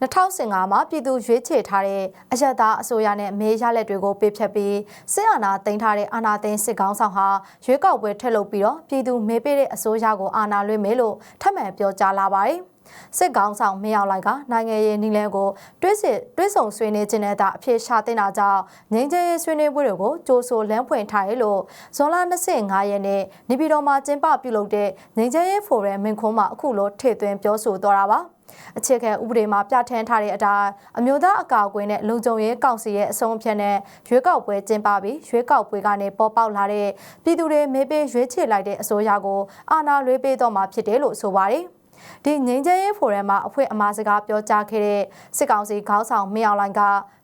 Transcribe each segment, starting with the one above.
2015မှာပြည်သူရွေးချယ်ထားတဲ့အယက်သားအစိုးရနဲ့မေးရလက်တွေကိုပေးဖြတ်ပြီးစစ်အာဏာသိမ်းထားတဲ့အာဏာသိမ်းစစ်ကောင်ဆောင်ဟာရွေးကောက်ပွဲထက်လုပ်ပြီးတော့ပြည်သူမေးပေးတဲ့အစိုးရကိုအာဏာလွှဲမယ်လို့ထပ်မံပြောကြားလာပါတယ်။စစ်ကောင်ဆောင်မင်းအောင်လိုက်ကနိုင်ငံရေးနီလန်ကိုတွဲစစ်တွဲဆုံဆွေးနွေးခြင်းနဲ့တာအဖြစ်ရှာတင်တာကြောင့်ငင်းကျဲဆွေးနွေးပွဲတွေကိုကြိုးဆိုလမ်းဖွင့်ထားရလို့ဇွန်လ25ရက်နေ့နေပြည်တော်မှာကျင်းပပြုလုပ်တဲ့ငင်းကျဲဖိုရမ်မင်ခွန်းမှာအခုလိုထည့်သွင်းပြောဆိုသွားတာပါ။အခြေခံဥပဒေမှာပြဋ္ဌာန်းထားတဲ့အတိုင်းအမျိုးသားအကာအကွယ်နဲ့လုံခြုံရေးကောင်စီရဲ့အဆုံးအဖြတ်နဲ့ရွေးကောက်ပွဲကျင်းပပြီးရွေးကောက်ပွဲကနေပေါ်ပေါက်လာတဲ့ပြည်သူတွေမေးပေးရွေးချယ်လိုက်တဲ့အစိုးရကိုအာဏာလွှဲပေးတော့မှာဖြစ်တယ်လို့ဆိုပါတယ်။ ဒီငင်းကျဲရေးဖိုရမ်မှာအဖွဲ့အမှားစကားပြောကြားခဲ့တဲ့စစ်ကောင်စီခေါင်းဆောင်မင်းအောင်လှိုင်က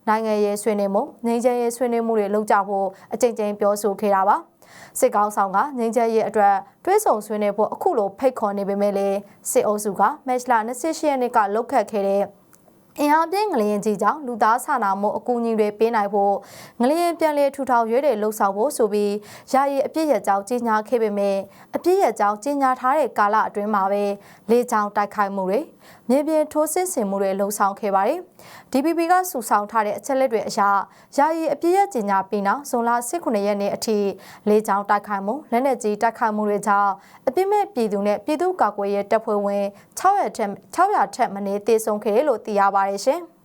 နိုင်ငံရေးဆွေးနွေးမှုငင်းကျဲရေးဆွေးနွေးမှုတွေလုပ်ကြဖို့အကြိမ်ကြိမ်ပြောဆိုခဲ့တာပါ။စစ်ကောင်းဆောင်ကငင်းချက်ရဲ့အတွက်တွဲဆောင်ဆွေးနွေးဖို့အခုလိုဖိတ်ခေါ်နေပေမဲ့လည်းစစ်အုပ်စုကမက်ချ်လာ28ရက်နေ့ကလုတ်ခတ်ခဲ့တဲ့ အင်အားပြင်းငလျင်ကြီးကြောင့်လူသားစာနာမှုအကူအညီတွေပေးနိုင်ဖို့ငလျင်ပြန်လည်ထူထောင်ရွေးတွေလှုပ်ဆောင်ဖို့ဆိုပြီးယာယီအပြည့်ရကြောင်းကြီးညာခဲ့ပေမဲ့အပြည့်ရကြောင်းကြီးညာထားတဲ့ကာလအတွင်းမှာပဲလေကြောင်းတိုက်ခိုက်မှုတွေမြေပြင်ထိုးစစ်ဆင်မှုတွေလှုံ့ဆော်ခဲ့ပါတယ်။ DPP ကစုဆောင်ထားတဲ့အချက်လက်တွေအရယာယီအပြည့်ရကြီးညာပြီးနောက်ဇွန်လ18ရက်နေ့အထိလေကြောင်းတိုက်ခိုက်မှုလက်နက်ကြီးတိုက်ခိုက်မှုတွေကြောင့်အပြစ်မဲ့ပြည်သူနဲ့ပြည်သူ့ကာကွယ်ရေးတပ်ဖွဲ့ဝင်600ထက်600ထက်မနည်းတေဆုံးခဲ့တယ်လို့သိရပါတယ်ရှင်။